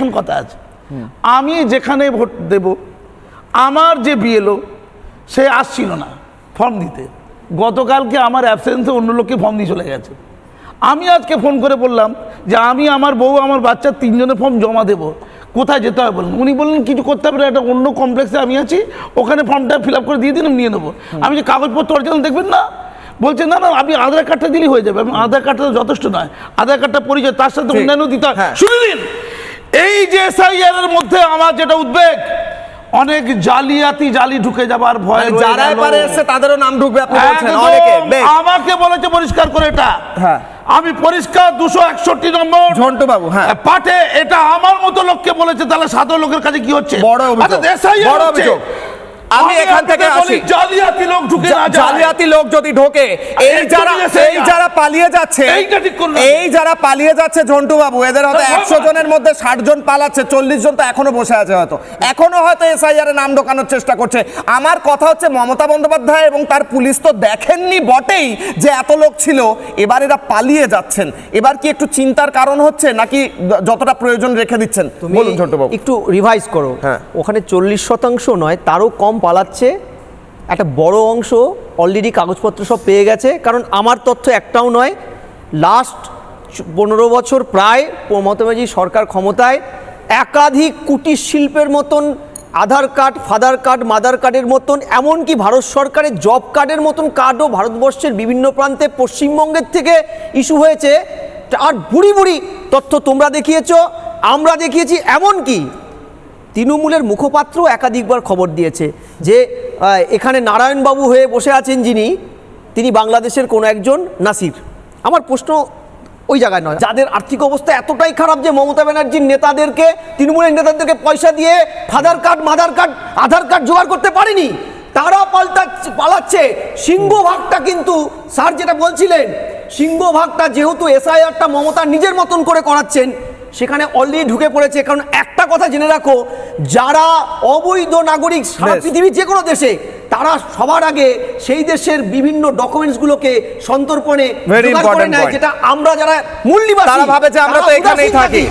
একখান কথা আছে। আমি যেখানে ভোট দেব আমার যে বিএলও সে আসছিল না ফর্ম দিতে। গতকালকে আমার অ্যাবসেন্সে অন্য লোককে ফর্ম দিয়ে চলে গেছে। আমি আজকে ফোন করে বললাম যে আমি আমার বউ আমার বাচ্চার তিনজনের ফর্ম জমা দেবো। কোথায় যেতে হবে? বলুন উনি বললেন কিছু করতে হবে না একটা অন্য কমপ্লেক্সে আমি আছি ওখানে ফর্মটা ফিল আপ করে দিয়ে দিন নিয়ে নেব। আমি যে কাগজপত্র অরিজিনাল দেখবেন না? বলছে না না আপনি আধার কার্ডটা দিলেই হয়ে যাবে। আধার কার্ডটা যথেষ্ট নয়। আধার কার্ডটা পরিচয় তার সাথে। অন্যান্য দিতে হয়। হ্যাঁ। শুনে নিন এই যে এসআইআর এর মধ্যে আমার যেটা উদ্বেগ অনেক জালিয়াতি জালি ঢুকে যাবার ভয় মানে যারা। এবারে এসে তাদেরও নাম ঢুকবে আপনি বলছেন অনেকে আমাকে বলেছে পরিষ্কার করে এটা হ্যাঁ। আমি পরিষ্কার দুশো একষট্টি নম্বর ঝন্টু বাবু, হ্যাঁ। পাঠে এটা আমার মতো লোককে বলেছে তাহলে সাধারণ লোকের কাছে কি হচ্ছে বড় অভিযোগ, আচ্ছা, বড় অভিযোগ। আমি এখান থেকে আসি। জালিয়াতি লোক ঢুকে না যায়। জালিয়াতি লোক যদি ঢোকে এই যারা এই যারা পালিয়ে যাচ্ছে এইটা ঠিক করুন। এই যারা পালিয়ে যাচ্ছে ঝন্টু বাবু এদের হয়তো হ্যাঁ, একশো। জনের মধ্যে ষাট জন পালাচ্ছে চল্লিশ জন তো এখনও বসে আছে হয়তো এখনও হয়তো এসআইআর এর নাম ঢোকানোর চেষ্টা করছে আমার কথা হচ্ছে মমতা বন্দ্যোপাধ্যায় এবং তার পুলিশ তো দেখেননি বটেই যে এত লোক ছিল এবার এরা পালিয়ে যাচ্ছেন এবার কি একটু চিন্তার কারণ হচ্ছে নাকি যতটা প্রয়োজন রেখে দিচ্ছেন বলুন ঝন্টু বাবু একটু রিভাইজ করো হ্যাঁ। ওখানে চল্লিশ শতাংশ নয় তারও কম পালাচ্ছে, একটা বড় অংশ অলরেডি কাগজপত্র সব পেয়ে গেছে, কারণ আমার তথ্য একটাও নয়। লাস্ট পনেরো বছর প্রায় মমতা সরকার ক্ষমতায়, একাধিক কুটির শিল্পের মতন Aadhaar card father card mother কার্ডের মতন, এমনকি ভারত সরকারের জব কার্ডের মতন কার্ডও ভারতবর্ষের বিভিন্ন প্রান্তে পশ্চিমবঙ্গের থেকে ইস্যু হয়েছে। আর বুড়ি বুড়ি তথ্য তোমরা দেখিয়েছ, আমরা দেখিয়েছি, এমনকি তৃণমূলের মুখপাত্র একাধিকবার খবর দিয়েছে যে এখানে নারায়ণবাবু হয়ে বসে আছেন যিনি, তিনি বাংলাদেশের কোনো একজন নাসির। আমার প্রশ্ন ওই জায়গায় নয়, যাদের আর্থিক অবস্থা এতটাই খারাপ যে মমতা ব্যানার্জির নেতাদেরকে, তৃণমূলের নেতাদেরকে পয়সা দিয়ে father card mother card Aadhaar card জোগাড় করতে পারেনি, তারা পাল্টা পালাচ্ছে। সিংহভাগটা কিন্তু স্যার যেটা বলছিলেন সিংহভাগটা যেহেতু এসআইআরটা মমতা নিজের মতন করে করাচ্ছেন সেখানে অলরেডি ঢুকে পড়েছে কারণ একটা কথা জেনে রাখো যারা অবৈধ নাগরিক সারা। পৃথিবীর যে কোনো দেশে তারা সবার আগে সেই দেশের বিভিন্ন ডকুমেন্টসগুলোকে সন্তর্পণে যেটা আমরা যারা মূল নিবাসী তারা ভাবে যে আমরা তো এখানেই। থাকি।